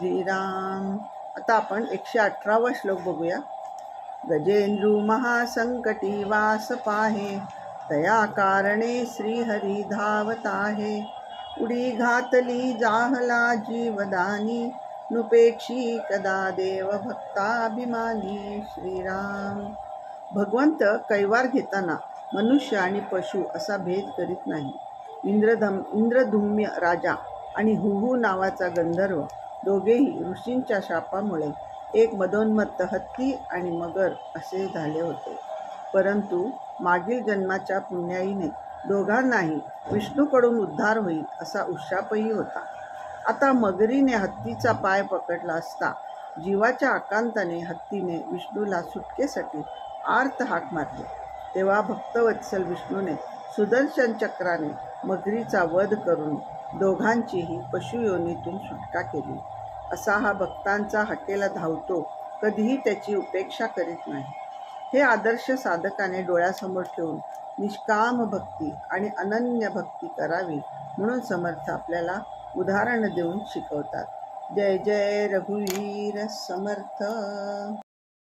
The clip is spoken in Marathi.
श्रीराम. आता आपण एकशे अठरावा श्लोक बघूया. गजेंद्रू महासंकटी वास पाहे तया कारणे श्रीहरी धावत आहे उडी घातली जाहला जीवदानी नुपेक्षी कदा देव भक्ताभिमानी श्रीराम. भगवंत कैवार घेताना मनुष्य आणि पशु असा भेद करीत नाही. इंद्रधम इंद्रधुम्य राजा आणि हुहू नावाचा गंधर्व दोघेही ऋषींच्या शापामुळे एक मदोन्मत्त हत्ती आणि मगर असे झाले होते. परंतु मागील जन्माच्या पुण्याईने दोघांनाही विष्णूकडून उद्धार होईल असा उशापही होता. आता मगरीने हत्तीचा पाय पकडला असता जीवाच्या आकांताने हत्तीने विष्णूला सुटकेसाठी आर्त हाक मारली. तेव्हा भक्तवत्सल विष्णूने सुदर्शन चक्राने मगरीचा वध करून दोघांचीही पशुयोनीतून सुटका केली. असा हा भक्तांचा हकेला धावतो कधीही त्याची उपेक्षा करीत नाही. हे आदर्श साधकाने डोळ्यासमोर ठेवून निष्काम भक्ती आणि अनन्य भक्ती करावी म्हणून समर्थ आपल्याला उदाहरण देऊन शिकवतात. जय जय रघुवीर समर्थ.